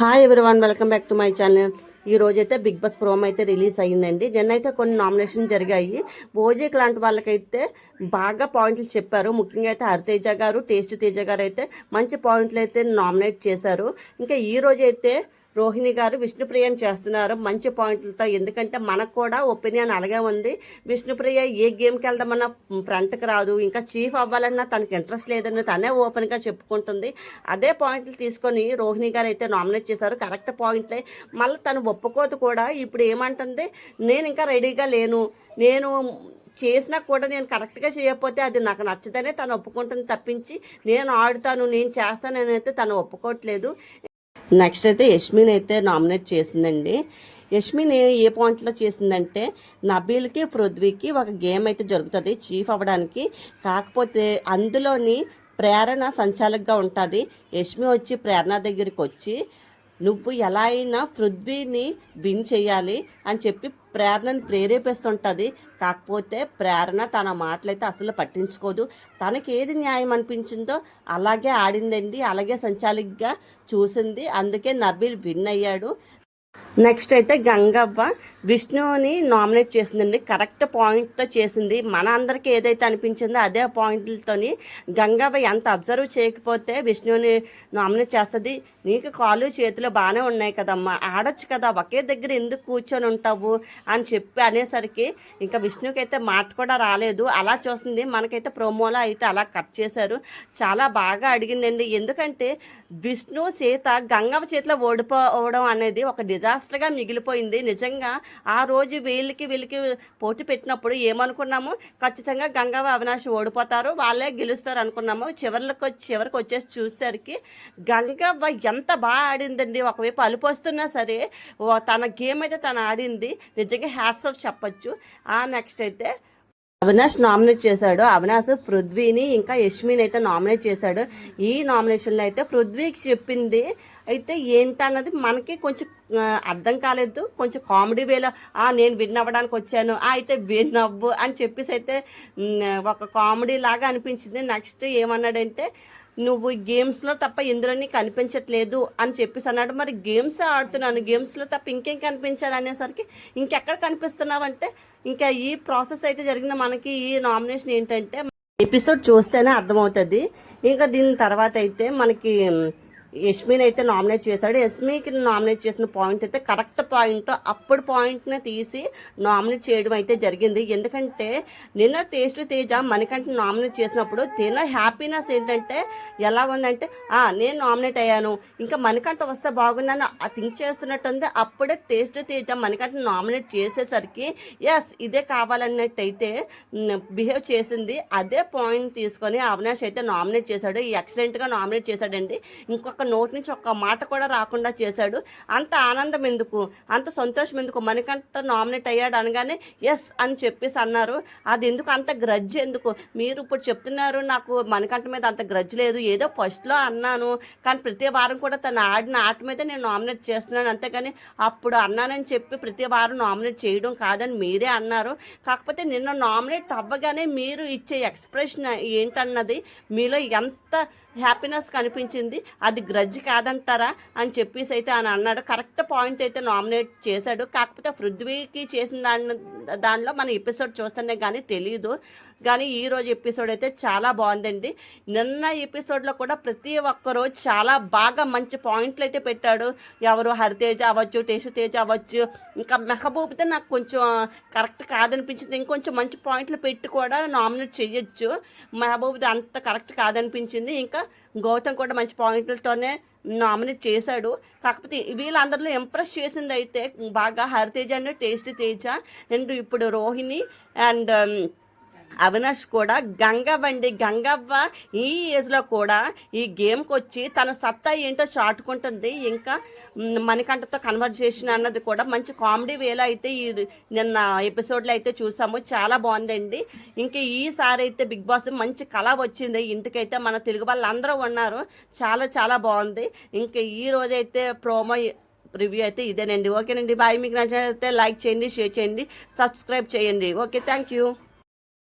Hi one welcome back to my channel ఈ రోజైతే Bigg Boss promo అయితే release అయ్యిందండి. నిన్నైతే కొన్ని నామినేషన్ జరిగాయి. ఓజేక్ లాంటి వాళ్ళకైతే బాగా పాయింట్లు చెప్పారు. ముఖ్యంగా అయితే హరితేజ గారు టేస్ట్ తేజ గారు అయితే మంచి పాయింట్లు అయితే నామినేట్ చేశారు. ఇంకా ఈ రోజైతే రోహిణి గారు విష్ణుప్రియని చేస్తున్నారు. మంచి పాయింట్లతో ఎందుకంటే మనకు కూడా ఒపీనియన్ అలాగే ఉంది. విష్ణుప్రియ ఏ గేమ్కి వెళ్దామన్నా ఫ్రంట్కి రాదు. ఇంకా చీఫ్ అవ్వాలన్నా తనకి ఇంట్రెస్ట్ లేదని తనే ఓపెన్గా చెప్పుకుంటుంది. అదే పాయింట్లు తీసుకొని రోహిణి గారు అయితే నామినేట్ చేశారు. కరెక్ట్ పాయింట్లే. మళ్ళీ తను ఒప్పుకోదు కూడా. ఇప్పుడు ఏమంటుంది? నేను ఇంకా రెడీగా లేను. నేను చేసినా కూడా నేను కరెక్ట్గా చేయకపోతే అది నాకు నచ్చదనే తను ఒప్పుకుంటుంది తప్పించి నేను ఆడుతాను నేను చేస్తానని అయితే తను ఒప్పుకోవట్లేదు నెక్స్ట్ అయితే యష్మిని అయితే నామినేట్ చేసిందండి. యష్మిని ఏ పాయింట్లో చేసిందంటే నబీల్కి పృథ్వీకి ఒక గేమ్ అయితే జరుగుతుంది. చీఫ్ అవ్వడానికి. కాకపోతే అందులోని ప్రేరణ సంచాలకుగా ఉంటుంది. యష్మి వచ్చి ప్రేరణ దగ్గరికి వచ్చి నువ్వు ఎలా అయినా పృథ్వీని విన్ చేయాలి అని చెప్పి ప్రేరణను ప్రేరేపిస్తుంటుంది. కాకపోతే ప్రేరణ తన మాటలైతే అసలు పట్టించుకోదు. తనకి ఏది న్యాయం అనిపించిందో అలాగే ఆడిందండి. అలాగే సంచాలికగా చూసింది. అందుకే నబీల్ విన్ అయ్యాడు. నెక్స్ట్ అయితే గంగవ్వ విష్ణువుని నామినేట్ చేసిందండి. కరెక్ట్ పాయింట్తో చేసింది. మన అందరికీ ఏదైతే అనిపించిందో అదే పాయింట్లతోని గంగవ్వ ఎంత అబ్జర్వ్ చేయకపోతే విష్ణువుని నామినేట్ చేస్తుంది. నీకు కాలు చేతిలో బాగానే ఉన్నాయి కదమ్మా. ఆడొచ్చు కదా. ఒకే దగ్గర ఎందుకు కూర్చొని ఉంటావు అని చెప్పి అనేసరికి ఇంకా విష్ణుకి అయితే మాట కూడా రాలేదు. అలా చూస్తుంది మనకైతే ప్రోమోలో అయితే అలా కట్ చేశారు. చాలా బాగా అడిగిందండి. ఎందుకంటే విష్ణు సీత గంగవ్వ చేతిలో ఓడిపోవడం అనేది ఒక డిజాస్టర్గా మిగిలిపోయింది. నిజంగా ఆ రోజు వీళ్ళకి వీళ్ళకి పోటీ పెట్టినప్పుడు ఏమనుకున్నాము? ఖచ్చితంగా గంగా అవినాష్ ఓడిపోతారు. వాళ్ళే గెలుస్తారు అనుకున్నాము. చివరికి చివరికి వచ్చేసి చూసేసరికి గంగవ్వ ఎంత బాగా ఆడిందండి. ఒకవైపు అలుపు వస్తున్నా సరే తన గేమ్ అయితే తను ఆడింది. నిజంగా హ్యాట్స్ ఆఫ్ చెప్పొచ్చు. ఆ నెక్స్ట్ అయితే అవినాష్ నామినేట్ చేశాడు. అవినాష్ పృథ్వీని ఇంకా యష్మిని అయితే నామినేట్ చేశాడు. ఈ నామినేషన్లో అయితే పృథ్వీకి చెప్పింది అయితే ఏంటన్నది మనకి కొంచెం అర్థం కాలేదు. కొంచెం కామెడీ వేలో "ఆ, నేను విన్ అవ్వడానికి వచ్చాను. ఆ, అయితే విన్ అవ్వు అని చెప్పేసి అయితే ఒక కామెడీ లాగా అనిపించింది. నెక్స్ట్ ఏమన్నాడంటే నువ్వు గేమ్స్లో తప్ప ఇందులోని కనిపించట్లేదు అని చెప్పేసి అన్నాడు. మరి గేమ్స్ ఆడుతున్నాను? గేమ్స్లో తప్ప ఇంకేం కనిపించాలి అనేసరికి ఇంకెక్కడ కనిపిస్తున్నావంటే ఇంకా ఈ ప్రాసెస్ అయితే జరిగిన మనకి ఈ నామినేషన్ ఏంటంటే ఎపిసోడ్ చూస్తేనే అర్థమవుతుంది. ఇంకా దీని తర్వాత అయితే మనకి యష్మిని అయితే నామినేట్ చేశాడు. యష్మికి నామినేట్ చేసిన పాయింట్ అయితే కరెక్ట్ పాయింట్. అప్పుడు పాయింట్ని తీసి నామినేట్ చేయడం అయితే జరిగింది. ఎందుకంటే నిన్న టేస్ట్ తేజ మనకంటే నామినేట్ చేసినప్పుడు తిన హ్యాపీనెస్ ఏంటంటే ఎలా ఉందంటే నేను నామినేట్ అయ్యాను. ఇంకా మనకంట వస్తే బాగున్నాను. థింక్ చేస్తున్నట్టుంది. అప్పుడే టేస్ట్ తేజ మనకంటే నామినేట్ చేసేసరికి ఎస్ ఇదే కావాలన్నట్టయితే బిహేవ్ చేసింది. అదే పాయింట్ తీసుకొని అవినాష్ అయితే నామినేట్ చేశాడు. ఈ ఎక్సలెంట్గా నామినేట్ చేశాడండి. ఇంకొక నోటి నుంచి ఒక్క మాట కూడా రాకుండా చేశాడు. అంత ఆనందం ఎందుకు? అంత సంతోషం ఎందుకు? మణికంఠ నామినేట్ అయ్యాడు అనగానే ఎస్ అని చెప్పేసి అన్నారు. అది ఎందుకు? అంత గ్రడ్జ్ ఎందుకు? మీరు ఇప్పుడు చెప్తున్నారు నాకు మణికంఠ మీద అంత గ్రడ్జ్ లేదు. ఏదో ఫస్ట్లో అన్నాను. కానీ ప్రతి వారం కూడా తను ఆడిన ఆట మీద నేను నామినేట్ చేస్తున్నాను. అంతేగాని అప్పుడు అన్నానని చెప్పి ప్రతి వారం నామినేట్ చేయడం కాదని మీరే అన్నారు. కాకపోతే నిన్న నామినేట్ అవ్వగానే మీరు ఇచ్చే ఎక్స్ప్రెషన్ ఏంటన్నది మీలో ఎంత హ్యాపీనెస్ కనిపించింది. అది గ్రజ్ కాదంటారా? అని చెప్పేసి అయితే ఆయన అన్నాడు. కరెక్ట్ పాయింట్ అయితే నామినేట్ చేశాడు. కాకపోతే పృథ్వీకి చేసిన దాని దానిలో మన ఎపిసోడ్ చూస్తేనే కానీ తెలియదు కానీ ఈ రోజు ఎపిసోడ్ అయితే చాలా బాగుందండి. నిన్న ఎపిసోడ్లో కూడా ప్రతి ఒక్కరూ చాలా బాగా మంచి పాయింట్లు అయితే పెట్టాడు. ఎవరు హరితేజ అవ్వచ్చు టేసు తేజ అవ్వచ్చు ఇంకా మెహబూబ్తో నాకు కొంచెం కరెక్ట్ కాదనిపించింది. ఇంకొంచెం మంచి పాయింట్లు పెట్టి కూడా నామినేట్ చేయొచ్చు. మెహబూబ్ది అంత కరెక్ట్ కాదనిపించింది. ఇంకా గౌతమ్ కూడా మంచి పాయింట్లతోనే నామినేట్ చేశాడు. కాకపోతే వీళ్ళందరిలో ఇంప్రెస్ చేసింది అయితే బాగా Hariteja and Tasty Teja and ఇప్పుడు రోహిణి అండ్ um, అవినాష్ కూడా గంగవ్వండి గంగవ్వ ఈ ఏజ్లో కూడా ఈ గేమ్కి వచ్చి తన సత్తా ఏంటో చాటుకుంటుంది. ఇంకా మణికంఠతో మణికంఠతో కన్వర్జేషన్ అన్నది కూడా మంచి కామెడీ వేలో అయితే ఈ నిన్న ఎపిసోడ్లో అయితే చూసాము. చాలా బాగుందండి. ఇంకా ఈసారి అయితే బిగ్ బాస్ మంచి కళ వచ్చింది. ఇంటికైతే మన తెలుగు వాళ్ళందరూ ఉన్నారు. చాలా చాలా బాగుంది. ఇంకా ఈ రోజైతే ప్రోమో రివ్యూ అయితే ఇదేనండి. ఓకేనండి. బాయ్. మీకు నచ్చినట్లయితే లైక్ చేయండి షేర్ చేయండి సబ్స్క్రైబ్ చేయండి. Okay thank you.